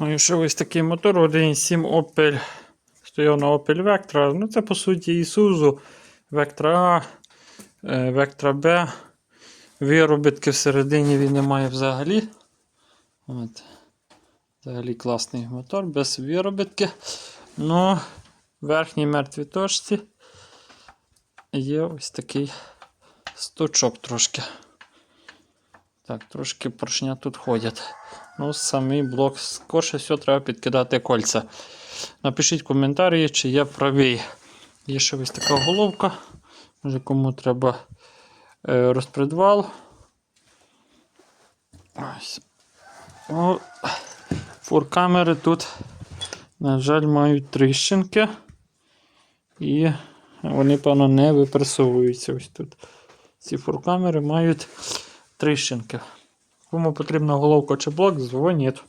Маю ще ось такий мотор 1.7 Opel. Стояв на Opel Vectra. Ну, це по суті Isuzu, Vectra A, е, Vectra B. Виробітки всередині він не має взагалі. От. Взагалі класний мотор, без виробітки. Ну, в верхній мертвій точці є ось такий стучок трошки. Так, трошки поршня тут ходять. Ну, самий блок скорше все треба підкидати кольця. Напишіть в коментарі, чи я правий. Є ще ось така головка. Може кому треба е, розпредвал. Ось. О, фуркамери тут, на жаль, мають тріщинки. І вони, певно, не випресовуються. Ось тут. Ці фуркамери мають тріщинки. Кому потрібна головка чи блок, дзвоніть.